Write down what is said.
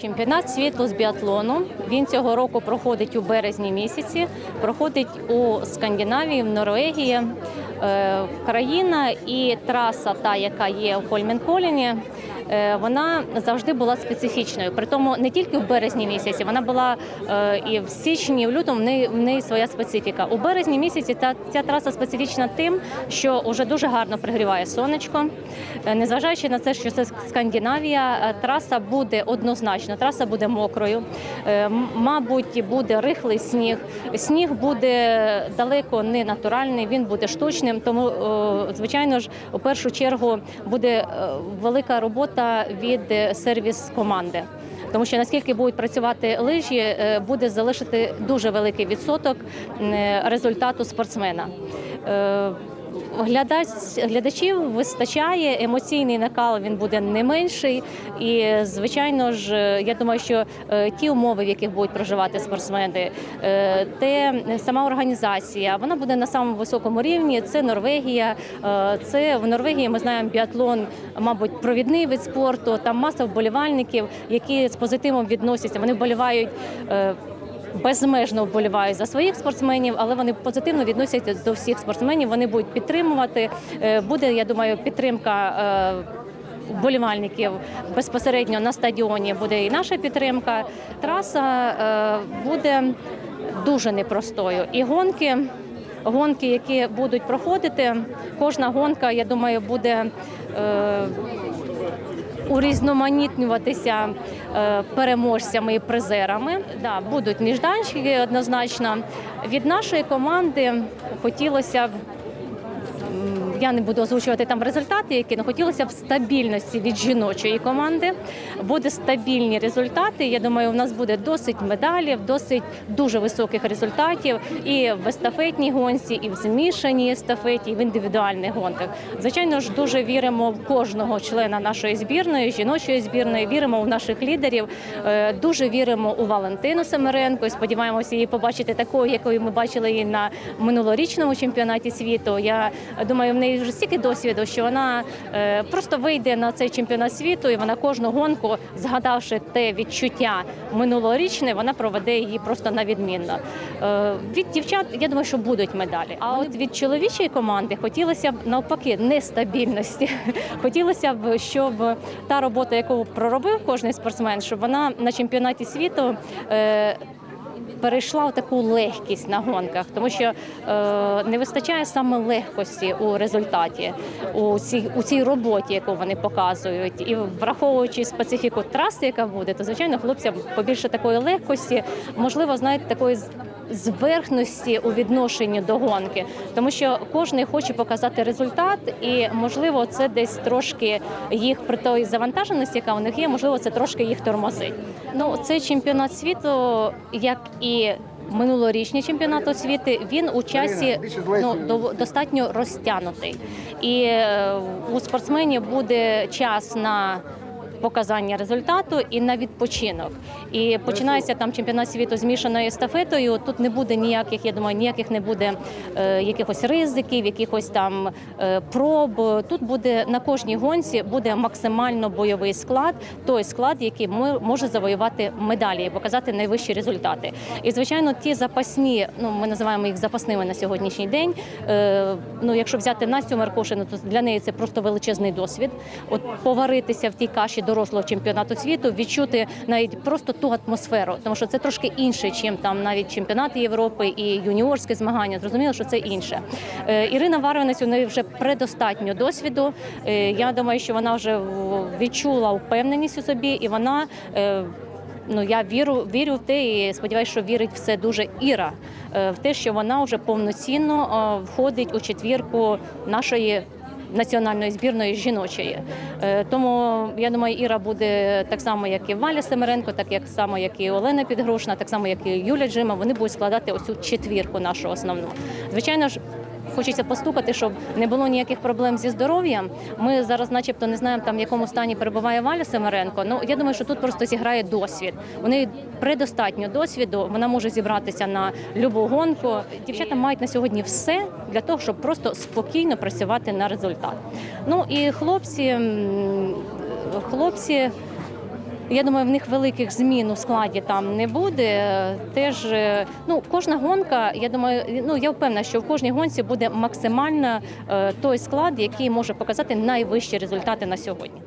Чемпіонат світу з біатлону. Він цього року проходить у березні місяці. Проходить у Скандинавії, в Норвегії. Е, Країна і траса, та яка є у Хольменколіні, е, вона завжди була специфічною. Притому не тільки в березні місяці, вона була е, і в січні, і в лютому в неї, в неї своя специфіка. У березні місяці та ця траса специфічна тим, що вже дуже гарно пригріває сонечко. Е, Незважаючи на те, що це Скандинавія, е, траса буде однозначно, траса буде мокрою. Е, Мабуть, буде рихлий сніг. Сніг буде далеко не натуральний, він буде штучним. Тому, е, звичайно ж, у першу чергу буде е, велика робота від е, сервіс команди. Тому що наскільки будуть працювати лижі, е, буде залишити дуже великий відсоток е, результату спортсмена. Е, Глядач, глядачів вистачає, емоційний накал він буде не менший. І, звичайно ж, е, я думаю, що е, ті умови, в яких будуть проживати спортсмени, е, те сама організація, вона буде на самому високому рівні. Це Норвегія. е, Це в Норвегії ми знаємо біатлон, мабуть, провідний вид спорту. Там маса вболівальників, які з позитивом відносяться. Вони вболівають. Безмежно вболівають за своїх спортсменів, але вони позитивно відносяться до всіх спортсменів. Вони будуть підтримувати. Е, Буде, я думаю, підтримка. е, Вболівальників безпосередньо на стадіоні буде і наша підтримка. Траса е, буде дуже непростою. І гонки, гонки, які будуть проходити, кожна гонка, я думаю, буде урізноманітнюватися переможцями і призерами. Да, будуть нежданчики однозначно. Від нашої команди хотілося б. Я не буду озвучувати там результати, які але хотілося б стабільності від жіночої команди. Буде стабільні результати. Я думаю, у нас буде досить медалів, досить дуже високих результатів і в естафетній гонці, і в змішаній естафеті, і в індивідуальних гонках. Звичайно ж, дуже віримо в кожного члена нашої збірної, жіночої збірної. Віримо в наших лідерів. Е, Дуже віримо у Валентину Семеренко. і Сподіваємося її побачити такою, якою ми бачили її на минулорічному чемпіонаті світу. Я думаю, в неї вже стільки досвіду, що вона е, просто вийде на цей чемпіонат світу, і вона кожну гонку, згадавши те відчуття минулорічне, вона проведе її просто на відмінно. Е, Від дівчат я думаю, що будуть медалі. А от від чоловічої команди хотілося б навпаки нестабільності. Хотілося б, щоб та робота, яку проробив кожен спортсмен, щоб вона на чемпіонаті світу. Перейшла в таку легкість на гонках, тому що е, не вистачає саме легкості у результаті у цій у цій роботі, яку вони показують, і враховуючи специфіку траси, яка буде, то звичайно хлопцям побільше такої легкості, можливо, знаєте, такої зверхності у відношенні до гонки, тому що кожен хоче показати результат, і можливо, це десь трошки їх при той завантаженості, яка у них є, можливо, це трошки їх тормозить. Ну, цей чемпіонат світу, як і минулорічний чемпіонат освіти, він у часі ну, до- достатньо розтягнутий. І е, у спортсменів буде час на показання результату і на відпочинок. І починається там чемпіонат світу змішаною естафетою. Тут не буде ніяких, я думаю, ніяких не буде е, якихось ризиків, якихось там е, проб. Тут буде на кожній гонці буде максимально бойовий склад, той склад, який мо- може завоювати медалі і показати найвищі результати. І звичайно, ті запасні, ну ми називаємо їх запасними на сьогоднішній день. Е, ну, якщо взяти Настю Маркошину, то для неї це просто величезний досвід. От поваритися в тій каші дорослого чемпіонату світу, відчути навіть просто ту атмосферу, тому що це трошки інше, чим там навіть чемпіонати Європи і юніорські змагання. Зрозуміло, що це інше. Е, Ірина Варвинець у неї вже предостатньо досвіду. Е, Я думаю, що вона вже відчула впевненість у собі, і вона. е, Ну, я вірю, вірю в те і сподіваюся, що вірить в це дуже Іра, в те, що вона вже повноцінно входить у четвірку нашої національної збірної жіночої. Е, Тому я думаю, Іра буде так само, як і Валя Семеренко, так як само, як і Олена Підгрушна, так само, як і Юля Джима. Вони будуть складати оцю четвірку нашу основну. Звичайно ж. Хочеться постукати, щоб не було ніяких проблем зі здоров'ям. Ми зараз, начебто, не знаємо там в якому стані перебуває Валя Семеренко. Ну я думаю, що тут просто зіграє досвід. У неї предостатньо досвіду. Вона може зібратися на любу гонку. Дівчата мають на сьогодні все для того, щоб просто спокійно працювати на результат. Ну і хлопці, хлопці. Я думаю, в них великих змін у складі там не буде. Теж е, ну кожна гонка, я думаю, ну я впевнена, що в кожній гонці буде максимально е, той склад, який може показати найвищі результати на сьогодні.